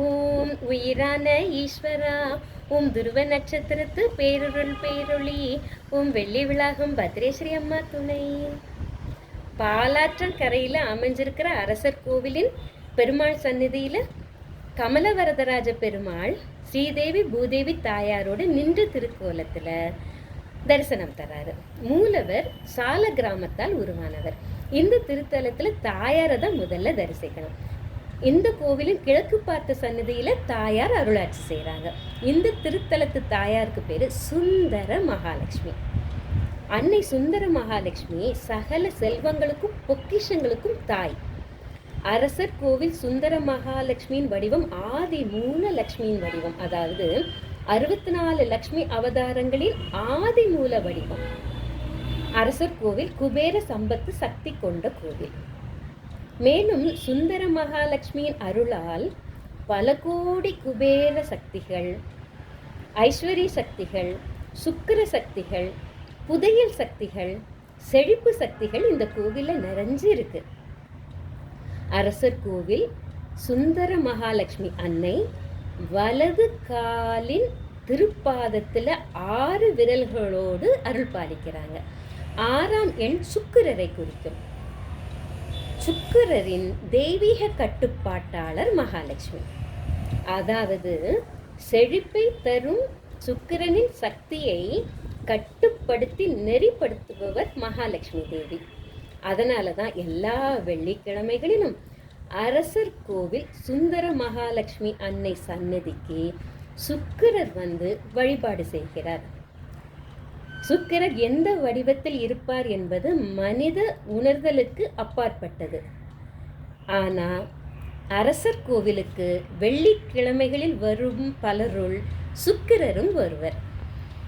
ஓம் உயிரான ஈஸ்வரா ஓம் துருவ நட்சத்திரத்து பேருருள் பேரொளி ஓம் வெள்ளி விழாகும் பத்ரேஸ்வரி அம்மா துணை. பாலாற்றங்கரையில் அமைஞ்சிருக்கிற அரசர் கோவிலின் பெருமாள் சந்நிதியில் கமலவரதராஜ பெருமாள் ஸ்ரீதேவி பூதேவி தாயாரோடு நின்ற திருக்கோலத்தில் தரிசனம் தராரு. மூலவர் சால கிராமத்தால் உருவானவர். இந்த திருத்தலத்தில் தாயாரை தான் முதல்ல தரிசிக்கணும். இந்த கோவிலின் கிழக்கு பார்த்த சன்னதியில் தாயார் அருளாட்சி செய்கிறாங்க இந்த திருத்தலத்து தாயாருக்கு பேர் சுந்தர மகாலட்சுமி. அன்னை சுந்தர மகாலட்சுமி சகல செல்வங்களுக்கும் பொக்கிஷங்களுக்கும் தாய். அரசர் கோவில் சுந்தர மகாலட்சுமியின் வடிவம் ஆதி மூல லட்சுமியின் வடிவம். அதாவது அறுபத்தி நாலு லட்சுமி அவதாரங்களில் ஆதி மூல வடிவம். அரசர் கோவில் குபேர சம்பத்து சக்தி கொண்ட கோவில். மேலும் சுந்தர மகாலட்சுமியின் அருளால் பல கோடி குபேர சக்திகள் ஐஸ்வரி சக்திகள் சுக்கிர சக்திகள் புதையல் சக்திகள் செழிப்பு சக்திகள் இந்த கோவிலில் நிறைஞ்சு இருக்கு அரசர் கோவில் சுந்தர மகாலட்சுமி அன்னை வலது காலின் திருப்பாதத்தில் ஆறு விரல்களோடு அருள் பாலிக்கிறாங்க. ஆறாம் எண் சுக்கிரரை குறிக்கும். சுக்கிரரின் தெய்வீக கட்டுப்பாட்டாளர் மகாலட்சுமி. அதாவது செழிப்பை தரும் சுக்கிரனின் சக்தியை கட்டுப்படுத்தி நெறிப்படுத்துபவர் மகாலட்சுமி தேவி. அதனால தான் எல்லா வெள்ளிக்கிழமைகளிலும் அரசர் கோவில் சுந்தர மகாலட்சுமி அன்னை சன்னதிக்கு சுக்கிரர் வந்து வழிபாடு செய்கிறார். சுக்கிரர் எந்த வடிவத்தில் இருப்பார் என்பது மனித உணர்தலுக்கு அப்பாற்பட்டது. ஆனால் அரசர் கோவிலுக்கு வெள்ளிக்கிழமைகளில் வரும் பலருள் சுக்கிரரும் வருவர்.